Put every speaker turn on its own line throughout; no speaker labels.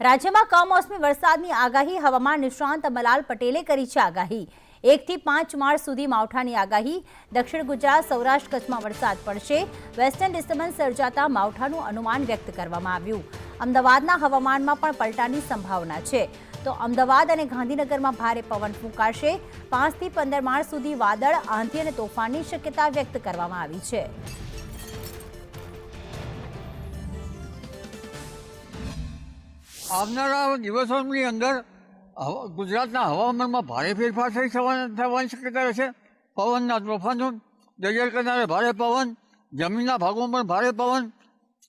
રાજ્યમાં કમોસમી વરસાદની આગાહી, હવામાન નિષ્ણાંત મલાલ પટેલે કરી છે આગાહી. એકથી પાંચ માર્ચ સુધી માવઠાની આગાહી. દક્ષિણ ગુજરાત, સૌરાષ્ટ્ર કચ્છમાં વરસાદ પડશે. વેસ્ટર્ન ડિસ્ટર્બન્સ સર્જાતા માવઠાનું અનુમાન વ્યક્ત કરવામાં આવ્યું. અમદાવાદના હવામાનમાં પણ પલટાની સંભાવના છે. તો અમદાવાદ અને ગાંધીનગરમાં ભારે પવન ફૂંકાશે. પાંચથી પંદર માર્ચ સુધી વાદળ, આંધી અને તોફાનની શક્યતા વ્યક્ત કરવામાં આવી છે.
આવનારા દિવસોની અંદર ગુજરાતના હવામાનમાં ભારે ફેરફાર થઈ થવા- થવાની શક્યતા રહેશે પવનના તોફાનો દરિયા કિનારે ભારે પવન, જમીનના ભાગોમાં પણ ભારે પવન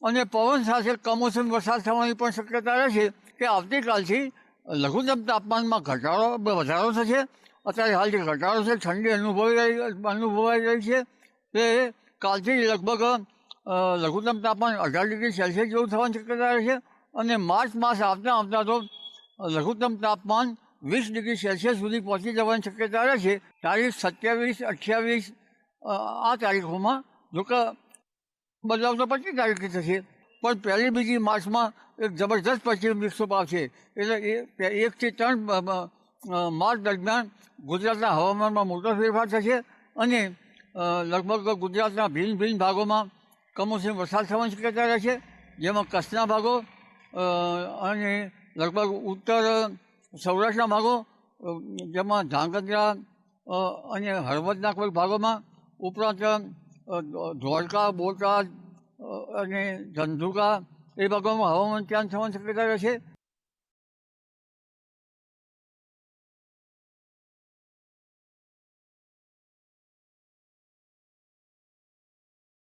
અને પવન સાથે કમોસમી વરસાદ થવાની પણ શક્યતા રહેશે કે આવતીકાલથી લઘુત્તમ તાપમાનમાં ઘટાડો વધારો થશે. અત્યારે હાલ જે ઘટાડો છે ઠંડી અનુભવી રહી, અનુભવાઈ રહી છે. તે કાલથી લગભગ લઘુત્તમ તાપમાન અઢાર ડિગ્રી સેલ્સિયસ જેવું થવાની શક્યતા રહેશે અને માર્ચ માસ આવતા આવતા તો લઘુત્તમ તાપમાન વીસ ડિગ્રી સેલ્સિયસ સુધી પહોંચી જવાની શક્યતા રહે છે. તારીખ સત્યાવીસ, અઠ્યાવીસ આ તારીખોમાં જોકે બદલાવ તો પચીસ તારીખે થશે, પણ પહેલી બીજી માર્ચમાં એક જબરદસ્ત પશ્ચિમ વિક્ષોભ આવશે. એટલે એ એકથી ત્રણ માર્ચ દરમિયાન ગુજરાતના હવામાનમાં મોટો ફેરફાર થશે અને લગભગ ગુજરાતના ભિન્ન ભિન્ન ભાગોમાં કમોસમી વરસાદ થવાની શક્યતા રહેશે જેમાં કચ્છના ભાગો અને લગભગ ઉત્તર સૌરાષ્ટ્રના ભાગો જેમાં ધાંગધ્રા અને હળવદના કોઈ ભાગોમાં ઉપરાંત ધોળકા બોટાદ અને ધંધુકા એ ભાગોમાં હવામાન ચેન્જ થવાની શક્યતા રહેશે